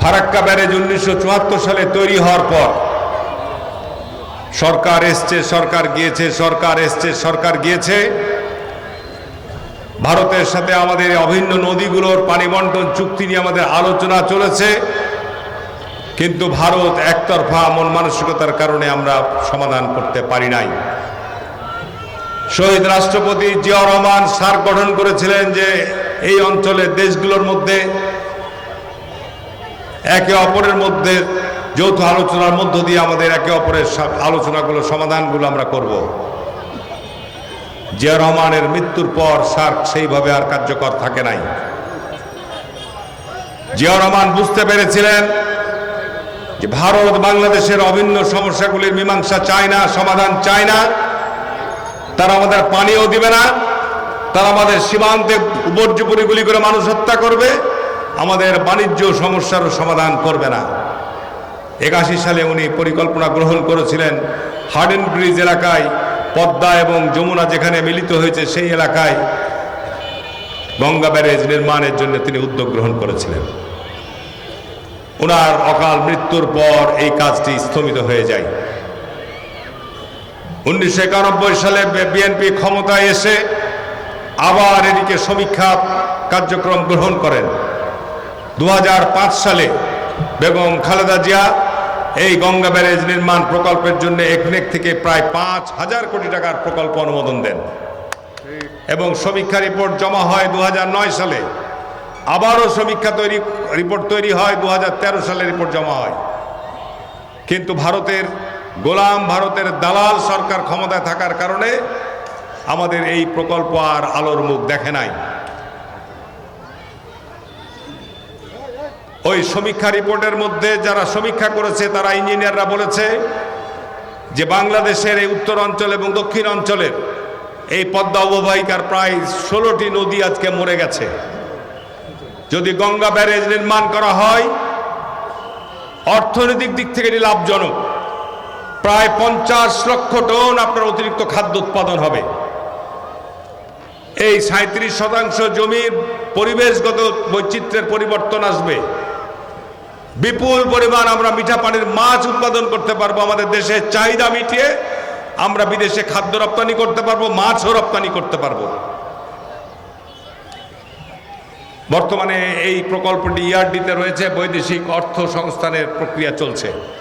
Farakka barrage উনিশশো চুয়াত্তর সালে তৈরি হওয়ার পর সরকার এসছে, সরকার গিয়েছে, সরকার এসছে, সরকার গিয়েছে। ভারতের সাথে আমাদের অভিন্ন নদীগুলোর পানি বন্টন চুক্তি নিয়ে আমাদের আলোচনা চলেছে। কিন্তু ভারত একতরফা মন মানসিকতার কারণে আমরা সমাধান করতে পারি নাই। শহীদ রাষ্ট্রপতি জিয়া রহমান সার গঠন করেছিলেন যে এই অঞ্চলের দেশগুলোর মধ্যে একে অপরের মধ্যে যৌথ আলোচনার মধ্য দিয়ে আমাদের একে অপরের আলোচনাগুলো সমাধানগুলো আমরা করব। জিয়া রহমানের মৃত্যুর পর সার্ক সেইভাবে আর কার্যকর থাকে নাই। জিয়া রহমান বুঝতে পেরেছিলেন যে ভারত বাংলাদেশের অভিন্ন সমস্যাগুলির মীমাংসা চায় না, সমাধান চায় না। তারা আমাদের পানিও দিবে না। তারা আমাদের সীমান্তে উপর্যুপরি গুলি করে মানুষ হত্যা করবে। আমাদের বাণিজ্য সমস্যারও সমাধান করবে না। একাশি সালে উনি পরিকল্পনা গ্রহণ করেছিলেন হার্ডেন ব্রিজ এলাকায়, পদ্মা এবং যমুনা যেখানে মিলিত হয়েছে সেই এলাকায় গঙ্গা ব্যারেজ নির্মাণের জন্য তিনি উদ্যোগ গ্রহণ করেছিলেন। ওনার অকাল মৃত্যুর পর এই কাজটি স্থমিত হয়ে যায়। উনিশশো একানব্বই সালে বিএনপি ক্ষমতায় এসে আবার এদিকে সমীক্ষা কার্যক্রম গ্রহণ করেন। দু হাজার পাঁচ সালে বেগম খালেদা জিয়া এই গঙ্গা ব্যারেজ নির্মাণ প্রকল্পের জন্য একনেক থেকে প্রায় পাঁচ হাজার কোটি টাকার প্রকল্প অনুমোদন দেন। এবং সমীক্ষা রিপোর্ট জমা হয় দু হাজার নয় সালে। আবারও সমীক্ষা তৈরি, রিপোর্ট তৈরি হয় দু হাজার তেরো সালে রিপোর্ট জমা হয়। কিন্তু ভারতের, গোলাম ভারতের দালাল সরকার ক্ষমতায় থাকার কারণে আমাদের এই প্রকল্প আর আলোর মুখ দেখে নাই। ওই সমীক্ষা রিপোর্টের মধ্যে যারা সমীক্ষা করেছে, তারা ইঞ্জিনিয়াররা বলেছে যে বাংলাদেশের এই উত্তর অঞ্চল এবং দক্ষিণ অঞ্চলের এই পদ্মা অববাহিকার প্রায় ষোলোটি নদী আজকে মরে গেছে। যদি গঙ্গা ব্যারেজ নির্মাণ করা হয়, অর্থনৈতিক দিক থেকে এটি লাভজনক। প্রায় পঞ্চাশ লক্ষ টন আপনার অতিরিক্ত খাদ্য উৎপাদন হবে। এই সাঁত্রিশ শতাংশ জমির পরিবেশগত বৈচিত্র্যের পরিবর্তন আসবে। বিপুল পরিমাণ আমরা মিঠা পানির মাছ উৎপাদন করতে পারব, আমাদের দেশে চাহিদা মিটিয়ে আমরা বিদেশে খাদ্য রপ্তানি করতে পারব, মাছও রপ্তানি করতে পারব। বর্তমানে এই প্রকল্পটি ইয়ারডিতে রয়েছে, বৈদেশিক অর্থ সংস্থানের প্রক্রিয়া চলছে।